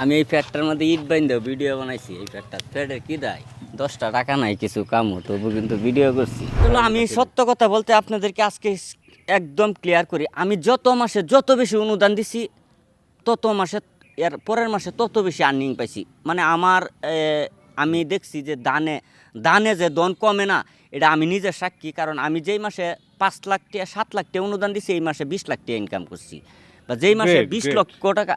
আমি এই প্যাডটার মধ্যে ইট বাইন্দেও ভিডিও বানাইছি। এই প্যাডটা প্যাডের কি দেয়? দশটা টাকা নাই কিছু কাম তবু কিন্তু ভিডিও করছি। চলো আমি সত্য কথা বলতে আপনাদেরকে আজকে একদম ক্লিয়ার করি। আমি যত মাসে যত বেশি অনুদান দিছি তত মাসে এর পরের মাসে তত বেশি আর্নিং পাইছি। মানে আমার আমি দেখছি যে দানে দানে যে দন কমে না এটা আমি নিজে সাক্ষী। কারণ আমি যেই মাসে পাঁচ লাখ টাকা সাত লাখ টাকা অনুদান দিছি এই মাসে বিশ লাখ টাকা ইনকাম করছি। বা যেই মাসে বিশ. লক্ষ টাকা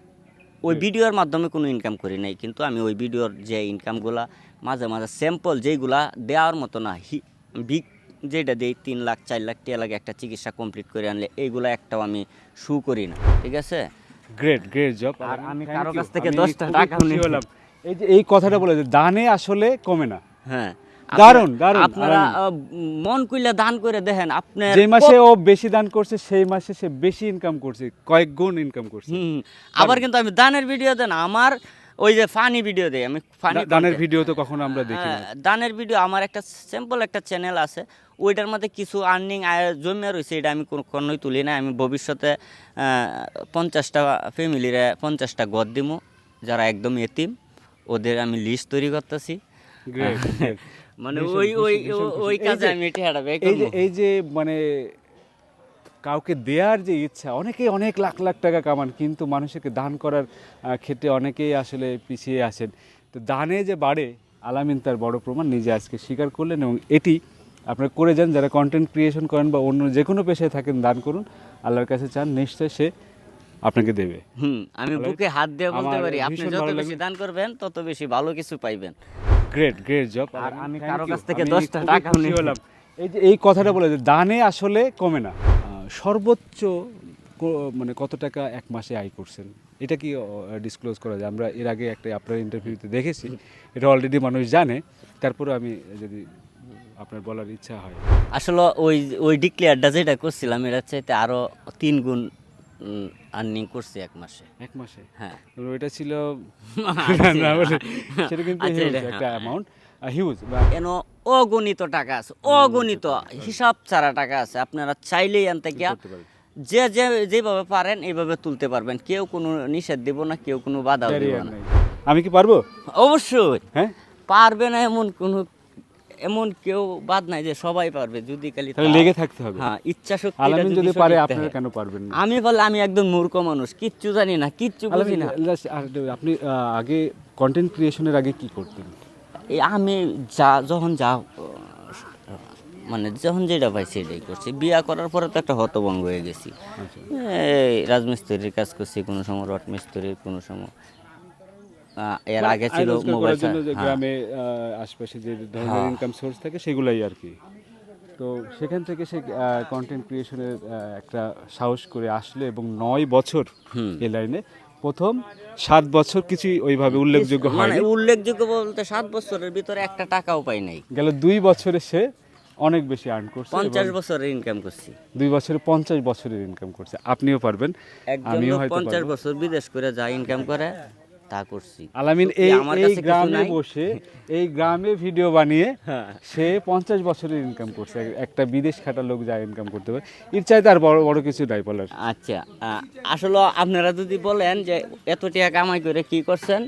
ওই ভিডিওর মাধ্যমে কোনো ইনকাম করি নাই কিন্তু আমি ওই ভিডিওর যে ইনকামগুলা মাঝে মাঝে স্যাম্পল যেইগুলা দেওয়ার মতো না হি বিগ যেটা দেই তিন লাখ চার লাখ টাকা লাগে একটা চিকিৎসা কমপ্লিট করে আনলে এইগুলা একটাও আমি শু করি না ঠিক আছে? গ্রেট গ্রেট জব আর আমি কারও কাছ থেকে 10টা টাকাও নিই। হলাম। এই যে এই কথাটা বলে যে দানে আসলে কমে না। হ্যাঁ। দারুণ, আপনি- দারুণ, আপনারা মন কইলে দান করে দেখেন আপনার যে মাসে ও বেশি দান করছে সেই মাসে সে বেশি ইনকাম করছে কয়েক গুণ ইনকাম করছে। আবার কিন্তু আমি দানের ভিডিও দেন আমার ওই যে ফানি ভিডিও দেই আমি ফানি দানের ভিডিও তো কখনো আমরা দেখি হ্যাঁ, দানের ভিডিও আমার একটা সিম্পল একটা চ্যানেল আছে ওইটার মধ্যে কিছু আর্নিং জমে রয়েছে এটা আমি কোনোই তুলি না আমি ভবিষ্যতে পঞ্চাশটা ফ্যামিলিরে পঞ্চাশটা গদ দিব যারা একদম এতিম ওদের আমি লিস্ট তৈরি করতেছি. মানে ওই ওই ওই কাজে আমি এটা হারাবে এই যে এই যে মানে কাউকে দেওয়ার যে ইচ্ছা অনেকেই অনেক লাখ লাখ টাকা কামান কিন্তু মানুষকে দান করার ক্ষেত্রে অনেকেই আসলে পিছিয়ে আছেন তো দানে যে বাড়ে আলামিন তার বড় প্রমাণ নিজে আজকে স্বীকার করলেন এবং এটি আপনারা করে যান যারা কন্টেন্ট ক্রিয়েশন করেন বা অন্য যে কোনো পেশায় থাকেন দান করুন। আল্লাহর কাছে চান নিশ্চয় সে আপনাকে দেবে। হুম আমি বুকে হাত দিয়ে বলতে পারি আপনি যত বেশি দান করবেন তত বেশি ভালো কিছু পাইবেন। গ্রেট গ্রেট জব আর আমি কারও কাছ থেকে 10টা টাকাও নিই। হলাম। এই যে এই কথাটা বলে যে দানে আসলে কমে না। সর্বোচ্চ মানে কত টাকা এক মাসে আয় করছেন? এটা কি ডিসক্লোজ করা যায়? আমরা এর আগে একটা আপনার ইন্টারভিউতে দেখেছি। এটা অলরেডি মানুষ জানে। তারপরে আমি যদি আপনার বলার ইচ্ছা হয়। আসলে ওই ওই ডিক্লেয়ারটা যেটা করছিলাম এটা চাইতে আরও তিন গুণ আর্নিং করছি এক মাসে। এক মাসে? হ্যাঁ। ওইটা ছিল আচ্ছা, সেটা কিন্তু আচ্ছা, একটা অ্যামাউন্ট হিউজ কেন? অগণিত টাকা আছে অগণিত হিসাব ছাড়া টাকা আছে। আপনারা চাইলেই আনতে গিয়া করতে যে যে যেভাবে পারেন এইভাবে তুলতে পারবেন। কেউ কোনো নিষেধ দিব না কেউ কোনো বাধা দিব না। আমি কি পারব? অবশ্যই। হ্যাঁ? পারবে না এমন কোনো এমন কেউ বাদ নাই যে সবাই পারবে যদি খালি লেগে থাকতে হবে। হ্যাঁ ইচ্ছা শক্তি আলামিন যদি পারে আপনারা কেন পারবেন না? আমি বলে আমি একদম মূর্খ মানুষ কিচ্ছু জানি না কিচ্ছু বুঝি না। আপনি আগে কন্টেন্ট ক্রিয়েশনের আগে কি করতেন? এই আমি যা যখন যা মানে যখন যেটা পাই সেটাই করছি। বিয়া করার পরে তো একটা হতভঙ্গ হয়ে গেছি। আচ্ছা। এই রাজমিস্ত্রির কাজ করছি কোনো সময় রট মিস্ত্রির কোনো সময় এর আগে ছিল মোবাইল যে হ্যাঁ। গ্রামে আশপাশে যে ধরনের ইনকাম সোর্স থাকে সেগুলাই আর কি। তো সেখান থেকে সে কন্টেন্ট ক্রিয়েশনের একটা সাহস করে আসলে এবং নয় বছর এই লাইনে প্রথম সাত বছর কিছুই ওইভাবে উল্লেখযোগ্য মানে হয়নি। উল্লেখযোগ্য বলতে সাত বছরের ভিতরে একটা টাকাও পাই নাই। গেল দুই বছরে সে অনেক বেশি আর্ন করছে পঞ্চাশ বছরের ইনকাম করছি। দুই বছরে পঞ্চাশ বছরের ইনকাম করছে। আপনিও পারবেন আমিও পঞ্চাশ বছর বিদেশ করে যা ইনকাম করে তা করছি। আলামিন এই এই গ্রামে বসে এই গ্রামে ভিডিও বানিয়ে হ্যাঁ। সে পঞ্চাশ বছরের ইনকাম করছে। একটা বিদেশ খাটা লোক যা ইনকাম করতে পারে। এর চাইতে আর বড় বড় কিছু নাই বলার। আচ্ছা আসলে আপনারা যদি বলেন যে এত টাকা কামাই করে কি করছেন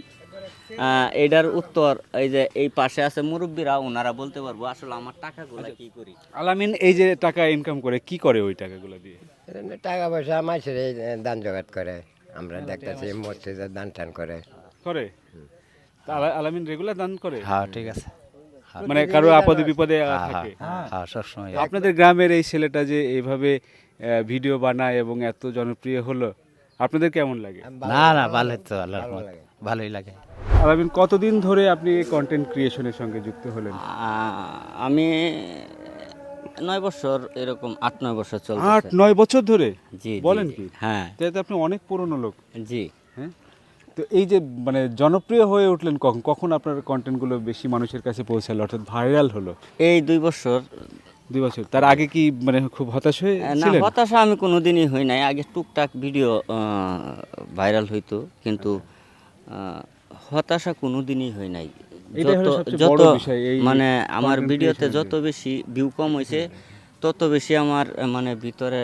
আহ, এটার উত্তর এই যে এই পাশে আছে মুরব্বীরা ওনারা বলতে পারব আসলে আমার টাকাগুলো কি করি? আলামিন এই যে টাকা ইনকাম করে কি করে ওই টাকাগুলো দিয়ে? টাকা পয়সা এই দান জোগাড় করে। আমরা দেখতেছি মসজিদে দান টান করে। করে? তা আলা- আলামিন রেগুলার দান করে? হ্যাঁ ঠিক আছে। মানে কারও আপদে বিপদে আহ, হ্যাঁ থাকে। হ্যাঁ সবসময় তো আপনাদের গ্রামের এই ছেলেটা যে এইভাবে আহ, ভিডিও বানায় এবং এত জনপ্রিয় হলো আপনাদের কেমন লাগে? না না ভালো তো আল্লাহর রহমত। ভালোই লাগে। আলামিন কতদিন ধরে আপনি কন্টেন্ট ক্রিয়েশনের সঙ্গে যুক্ত হলেন? আহ, আমি নয় বছর এরকম আট নয় বছর চলছে আট নয় বছর ধরে? জি বলেন। কি? হ্যাঁ। তাহলে আপনি অনেক পুরনো লোক। জি। হ্যাঁ? তো এই যে মানে জনপ্রিয় হয়ে উঠলেন কখন? কখন আপনার কন্টেন্টগুলো বেশি মানুষের কাছে পৌঁছালো? অর্থাৎ ভাইরাল হলো? এই দুই বছর। দুই বছর। তার আগে কি মানে খুব হতাশ হয়ে না হতাশা আমি কোনোদিনই হই নাই। আগে টুকটাক ভিডিও ভাইরাল হইতো। কিন্তু হতাশা কোনোদিনই হই নাই। এটাই হলো যত মানে আমার ভিডিওতে যত বেশি ভিউ কম হয়েছে তত বেশি আমার মানে ভিতরে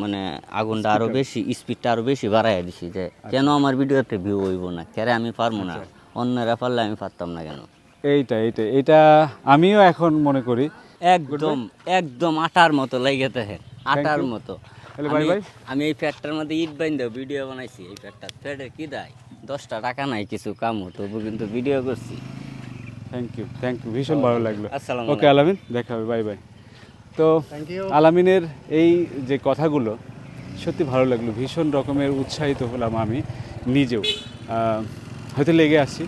মানে আগুনটা আরও বেশি স্পিডটা আরও বেশি বাড়াই দিছি যে কেন আমার ভিডিওতে ভিউ হইব না? কেরে আমি পারব না? অন্যরা পারলে আমি পারতাম না কেন? এইটা এইটা এটা আমিও এখন মনে করি। একদম একদম আটার মতো লেগে থাকে আটার মতো। তাহলে bye আমি- আমি এই প্যাটটার মধ্যে ইট বাইন্দা ভিডিও বানাইছি এই প্যাটটা প্যাটের কি দেয়? দশটা টাকা নাই কিছু কাম তবু কিন্তু ভিডিও করছি। থ্যাংক ইউ থ্যাংক ইউ ভীষণ ভালো লাগল। আসসালামু ওকে আলামিন দেখা হবে বাই বাই। তো আলামিনের এই যে কথাগুলো সত্যি ভালো লাগল ভীষণ রকমের উৎসাহিত হলাম আমি নিজেও। হয়তো লেগে আসছি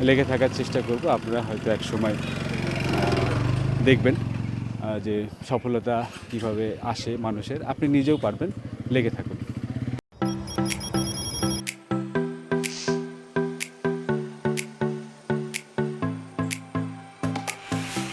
লেগে থাকার চেষ্টা করব আপনারা হয়তো এক সময় দেখবেন। যে সফলতা কীভাবে আসে মানুষের আপনি নিজেও পারবেন লেগে থাকুন।